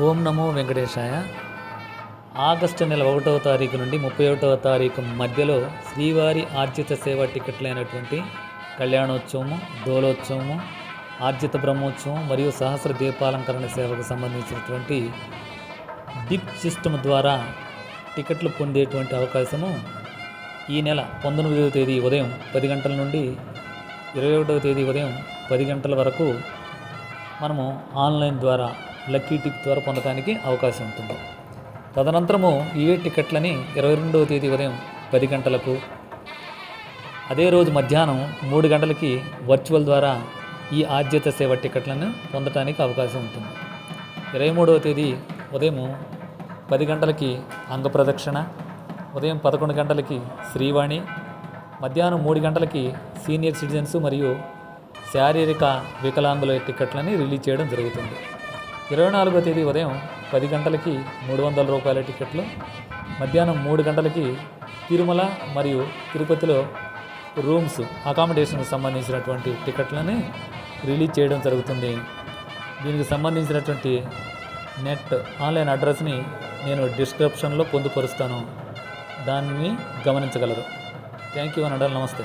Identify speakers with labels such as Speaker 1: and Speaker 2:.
Speaker 1: ఓం నమో వెంకటేశాయ. August నెల ఒకటవ తారీఖు నుండి ముప్పై ఒకటవ తారీఖు మధ్యలో శ్రీవారి ఆర్జిత సేవ టికెట్లైనటువంటి కళ్యాణోత్సవము దోలోత్సవము ఆర్జిత బ్రహ్మోత్సవం మరియు సహస్ర దీపాలంకరణ సేవకు సంబంధించినటువంటి డిప్ సిస్టమ్ ద్వారా టికెట్లు పొందేటువంటి అవకాశము ఈ నెల పంతొమ్మిదవ తేదీ ఉదయం పది గంటల నుండి ఇరవై ఒకటవ తేదీ ఉదయం పది గంటల వరకు మనము ఆన్లైన్ ద్వారా లక్కీ టిప్ ద్వారా పొందడానికి అవకాశం ఉంటుంది. తదనంతరము ఇవే టికెట్లని ఇరవై రెండవ తేదీ ఉదయం పది గంటలకు అదే రోజు మధ్యాహ్నం మూడు గంటలకి వర్చువల్ ద్వారా ఈ ఆద్యత సేవ టికెట్లను పొందడానికి అవకాశం ఉంటుంది. ఇరవై మూడవ తేదీ ఉదయం పది గంటలకి అంగ ప్రదక్షిణ ఉదయం పదకొండు గంటలకి శ్రీవాణి మధ్యాహ్నం మూడు గంటలకి సీనియర్ సిటిజన్స్ మరియు శారీరక వికలాంగుల టికెట్లని రిలీజ్ చేయడం జరుగుతుంది. ఇరవై నాలుగో తేదీ ఉదయం పది గంటలకి మూడు వందల రూపాయల టికెట్లు మధ్యాహ్నం మూడు గంటలకి తిరుమల మరియు తిరుపతిలో రూమ్స్ అకామిడేషన్కి సంబంధించినటువంటి టికెట్లని రిలీజ్ చేయడం జరుగుతుంది. దీనికి సంబంధించినటువంటి నెట్ ఆన్లైన్ అడ్రస్ని నేను డిస్క్రిప్షన్లో పొందుపరుస్తాను. దాన్ని గమనించగలరు. థ్యాంక్ యూ అనడాలి నమస్తే.